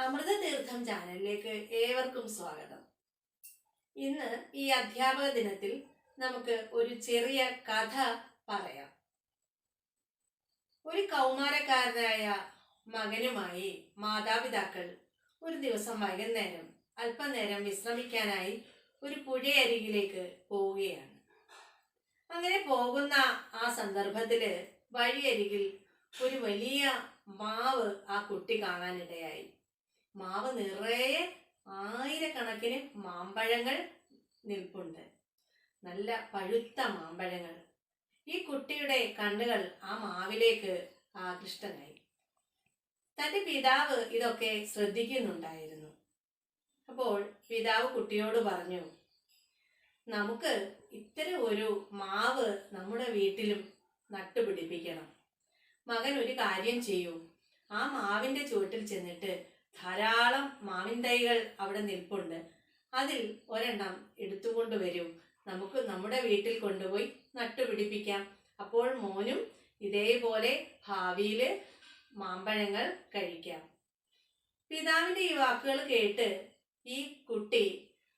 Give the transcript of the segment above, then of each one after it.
അമൃതതീർത്ഥം ചാനലിലേക്ക് ഏവർക്കും സ്വാഗതം. ഇന്ന് ഈ അധ്യാപക ദിനത്തിൽ നമുക്ക് ഒരു ചെറിയ കഥ പറയാം. ഒരു കൗമാരക്കാരനായ മകനുമായി മാതാപിതാക്കൾ ഒരു ദിവസം വൈകുന്നേരം അല്പനേരം വിശ്രമിക്കാനായി ഒരു പുഴയരികിലേക്ക് പോവുകയാണ്. അങ്ങനെ പോകുന്ന ആ സന്ദർഭത്തിൽ വഴിയരികിൽ ഒരു വലിയ മാവ് ആ കുട്ടി കാണാനിടയായി. മാവ് നിറയെ ആയിരക്കണക്കിന് മാമ്പഴങ്ങൾ നിൽപ്പുണ്ട്. നല്ല പഴുത്ത മാമ്പഴങ്ങൾ. ഈ കുട്ടിയുടെ കണ്ണുകൾ ആ മാവിലേക്ക് ആകൃഷ്ടനായി. തന്റെ പിതാവ് ഇതൊക്കെ ശ്രദ്ധിക്കുന്നുണ്ടായിരുന്നു. അപ്പോൾ പിതാവ് കുട്ടിയോട് പറഞ്ഞു നമുക്ക് ഇത്തരം ഒരു മാവ് നമ്മുടെ വീട്ടിലും നട്ടുപിടിപ്പിക്കണം. മകൻ ഒരു കാര്യം ചെയ്യൂ. ആ മാവിന്റെ ചുവട്ടിൽ ചെന്നിട്ട് ധാരാളം മാവിൻ തൈകൾ അവിടെ നിൽപ്പുണ്ട്. അതിൽ ഒരെണ്ണം എടുത്തുകൊണ്ട് വരൂ. നമുക്ക് നമ്മുടെ വീട്ടിൽ കൊണ്ടുപോയി നട്ടുപിടിപ്പിക്കാം. അപ്പോൾ മോനും ഇതേപോലെ ഭാവിയിൽ മാമ്പഴങ്ങൾ കഴിക്കാം. പിതാവിന്റെ ഈ വാക്കുകൾ കേട്ട് ഈ കുട്ടി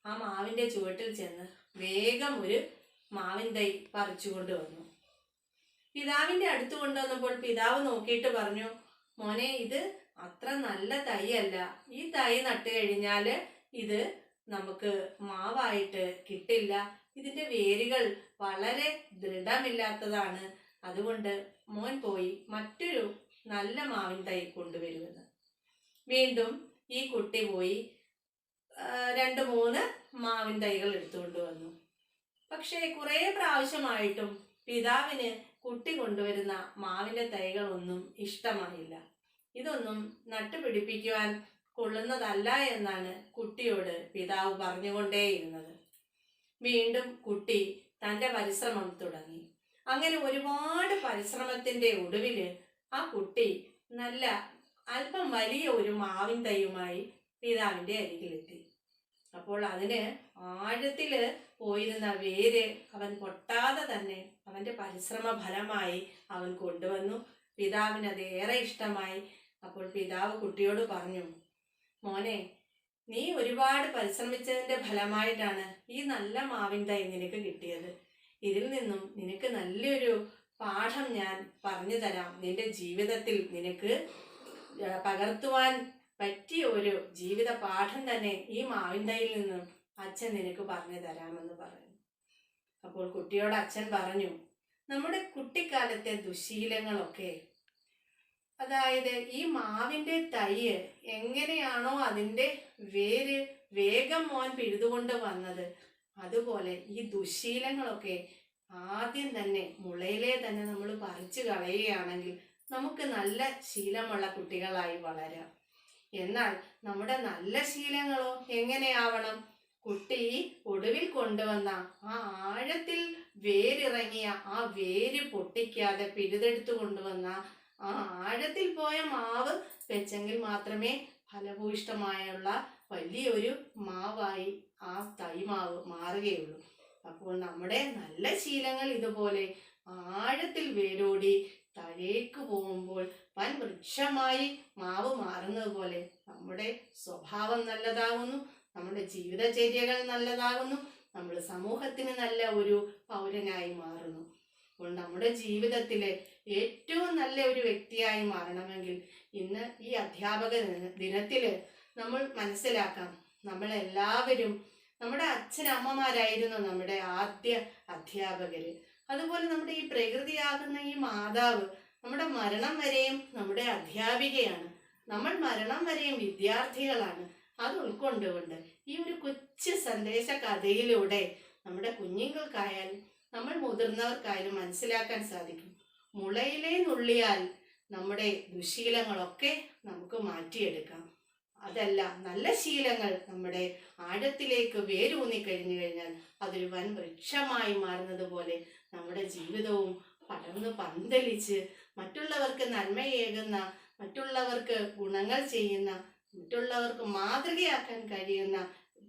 ആ മാവിന്റെ ചുവട്ടിൽ ചെന്ന് വേഗം ഒരു മാവിൻ തൈ പറിച്ചു കൊണ്ടുവന്നു പിതാവിന്റെ അടുത്ത് കൊണ്ടുവന്നപ്പോൾ പിതാവ് നോക്കിയിട്ട് പറഞ്ഞു മോനെ ഇത് അത്ര നല്ല തൈ അല്ല ഈ തൈ നട്ട് കഴിഞ്ഞാൽ ഇത് നമുക്ക് മാവായിട്ട് കിട്ടില്ല. ഇതിന്റെ വേരുകൾ വളരെ ദൃഢമില്ലാത്തതാണ്. അതുകൊണ്ട് മോൻ പോയി മറ്റൊരു നല്ല മാവിൻ തൈ കൊണ്ടുവരുമെന്ന് വീണ്ടും ഈ കുട്ടി പോയി രണ്ട് മൂന്ന് മാവിൻ തൈകൾ എടുത്തുകൊണ്ട് വന്നു. പക്ഷേ കുറേ പ്രാവശ്യമായിട്ടും പിതാവിന് കുട്ടി കൊണ്ടുവരുന്ന മാവിന്റെ തൈകളൊന്നും ഇഷ്ടമായില്ല. ഇതൊന്നും നട്ടുപിടിപ്പിക്കുവാൻ കൊള്ളുന്നതല്ല എന്നാണ് കുട്ടിയോട് പിതാവ് പറഞ്ഞുകൊണ്ടേയിരുന്നത്. വീണ്ടും കുട്ടി തന്റെ പരിശ്രമം തുടങ്ങി. അങ്ങനെ ഒരുപാട് പരിശ്രമത്തിന്റെ ഒടുവിൽ ആ കുട്ടി നല്ല അല്പം വലിയ ഒരു മാവിൻ തൈയുമായി പിതാവിന്റെ അരികിലെത്തി. അപ്പോൾ അതിന് ആഴത്തിൽ പോയിരുന്ന വേര് അവൻ പൊട്ടാതെ തന്നെ അവന്റെ പരിശ്രമ ഫലമായി അവൻ കൊണ്ടുവന്നു. പിതാവിന് അത് ഏറെ ഇഷ്ടമായി. അപ്പോൾ പിതാവ് കുട്ടിയോട് പറഞ്ഞു മോനെ നീ ഒരുപാട് പരിശ്രമിച്ചതിന്റെ ഫലമായിട്ടാണ് ഈ നല്ല മാവിൻ തൈ നിനക്ക് കിട്ടിയത്. ഇതിൽ നിന്നും നിനക്ക് നല്ലൊരു പാഠം ഞാൻ പറഞ്ഞു തരാം. നിന്റെ ജീവിതത്തിൽ നിനക്ക് പകർത്തുവാൻ പറ്റിയ ഒരു ജീവിത പാഠം തന്നെ ഈ മാവിൻ തൈയിൽ നിന്നും അച്ഛൻ നിനക്ക് പറഞ്ഞു തരാമെന്ന് പറഞ്ഞു. അപ്പോൾ കുട്ടിയോട് അച്ഛൻ പറഞ്ഞു നമ്മുടെ കുട്ടിക്കാലത്തെ ദുശീലങ്ങളൊക്കെ അതായത് ഈ മാവിന്റെ തൈ എങ്ങനെയാണോ അതിന്റെ വേര് വേഗം മോൻ പിഴുതുകൊണ്ട് വന്നത്. അതുപോലെ ഈ ദുശീലങ്ങളൊക്കെ ആദ്യം തന്നെ മുളയിലെ തന്നെ നമ്മൾ പറിച്ചു കളയുകയാണെങ്കിൽ നമുക്ക് നല്ല ശീലമുള്ള കുട്ടികളായി വളരാം. എന്നാൽ നമ്മുടെ നല്ല ശീലങ്ങളോ എങ്ങനെയാവണം? കുട്ടി ഒടുവിൽ കൊണ്ടുവന്ന ആ ആഴത്തിൽ വേരിറങ്ങിയ ആ വേര് പൊട്ടിക്കാതെ പിഴുതെടുത്തു കൊണ്ടുവന്ന ആ ആഴത്തിൽ പോയ മാവ് വെച്ചെങ്കിൽ മാത്രമേ ഫലഭൂയിഷ്ടമായുള്ള വലിയൊരു മാവായി ആ തൈ തൈമാവ് മാറുകയുള്ളൂ. അപ്പോൾ നമ്മുടെ നല്ല ശീലങ്ങൾ ഇതുപോലെ ആഴത്തിൽ വേരോടി താഴേക്ക് പോകുമ്പോൾ വൻ വൃക്ഷമായി മാവ് മാറുന്നത് പോലെ നമ്മുടെ സ്വഭാവം നല്ലതാകുന്നു നമ്മുടെ ജീവിതചര്യകൾ നല്ലതാകുന്നു നമ്മൾ സമൂഹത്തിന് നല്ല ഒരു പൗരനായി മാറുന്നു. അപ്പോൾ നമ്മുടെ ജീവിതത്തിലെ ഏറ്റവും നല്ല ഒരു വ്യക്തിയായി മാറണമെങ്കിൽ ഇന്ന് ഈ അധ്യാപക ദിനത്തിൽ നമ്മൾ മനസ്സിലാക്കാം. നമ്മളെല്ലാവരും നമ്മുടെ അച്ഛനമ്മമാരായിരുന്നു നമ്മുടെ ആദ്യ അധ്യാപകര്. അതുപോലെ നമ്മുടെ ഈ പ്രകൃതിയാകുന്ന ഈ മാതാവ് നമ്മുടെ മരണം വരെയും നമ്മുടെ അധ്യാപികയാണ്. നമ്മൾ മരണം വരെയും വിദ്യാർത്ഥികളാണ്. അത് ഉൾക്കൊണ്ടുകൊണ്ട് ഈ ഒരു കൊച്ചു സന്ദേശ കഥയിലൂടെ നമ്മുടെ കുഞ്ഞുങ്ങൾക്കായാലും നമ്മൾ മുതിർന്നവർക്കായാലും മനസ്സിലാക്കാൻ സാധിക്കും. മുളയിലെ നുള്ളിയാൽ നമ്മുടെ ദുശീലങ്ങളൊക്കെ നമുക്ക് മാറ്റിയെടുക്കാം. അതല്ല നല്ല ശീലങ്ങൾ നമ്മുടെ ആഴത്തിലേക്ക് വേരൂന്നി കഴിഞ്ഞു കഴിഞ്ഞാൽ അതൊരു വൻ വൃക്ഷമായി മാറുന്നത് പോലെ നമ്മുടെ ജീവിതവും പടർന്ന് പന്തലിച്ച് മറ്റുള്ളവർക്ക് നന്മയേകുന്ന മറ്റുള്ളവർക്ക് ഗുണങ്ങൾ ചെയ്യുന്ന മറ്റുള്ളവർക്ക് മാതൃകയാക്കാൻ കഴിയുന്ന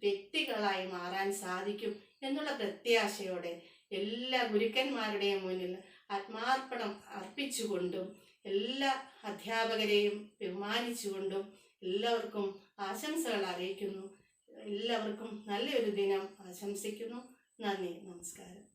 വ്യക്തികളായി മാറാൻ സാധിക്കും എന്നുള്ള പ്രത്യാശയോടെ എല്ലാ ഗുരുക്കന്മാരുടെയും മുന്നിൽ ആത്മാർപ്പണം അർപ്പിച്ചുകൊണ്ടും എല്ലാ അധ്യാപകരെയും ബഹുമാനിച്ചുകൊണ്ടും എല്ലാവർക്കും ആശംസകൾ അറിയിക്കുന്നു. എല്ലാവർക്കും നല്ലൊരു ദിനം ആശംസിക്കുന്നു. നന്ദി. നമസ്കാരം.